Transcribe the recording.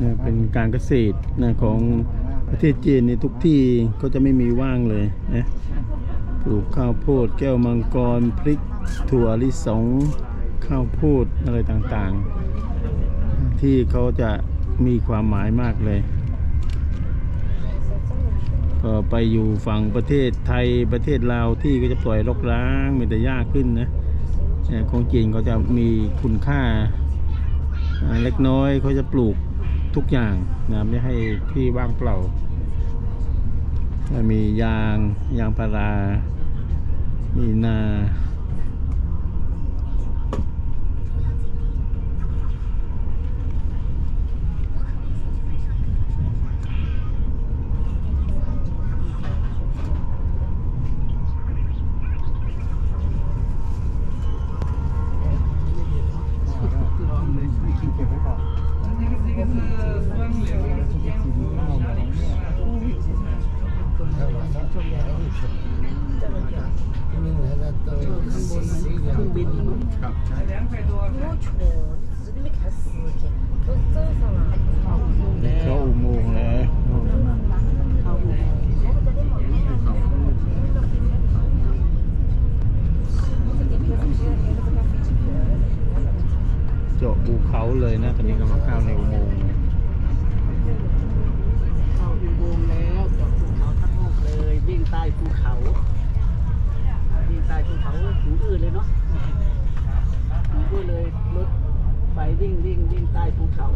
เนี่ยเป็นการเกษตรนะของประเทศจีนในทุกที่ก็จะไม่มีว่างเลยนะปลูกข้าวโพด แก้วมังกรพริกถั่วลิสงข้าวโพดอะไรต่างๆ ที่เขาจะมีความหมายมากเลยก็ไปอยู่ฝั่งประเทศไทยประเทศลาวที่ก็จะปล่อยรกร้างมีแต่ยากขึ้นนะเนี่ยของจีนก็จะมีคุณค่าอ่าเล็กน้อยเขาจะปลูก ทุกอย่างนะไม่ให้ที่ว่างเปล่า มียางยางพารา มีนา 我穷，日子里没开始。 ภูเขาเลยนะ ตอนนี้กำลังเข้าในอุโมงค์เข้าอุโมงค์แล้วจาะภูเขาทั้งลูกเลยวิ่งใต้ภูเขาวิ่งใต้ภูเขาหูอื้อเลยเนาะหูอื้อเลยรถไปวิ่งวิ่งวิ่งใต้ภูเขา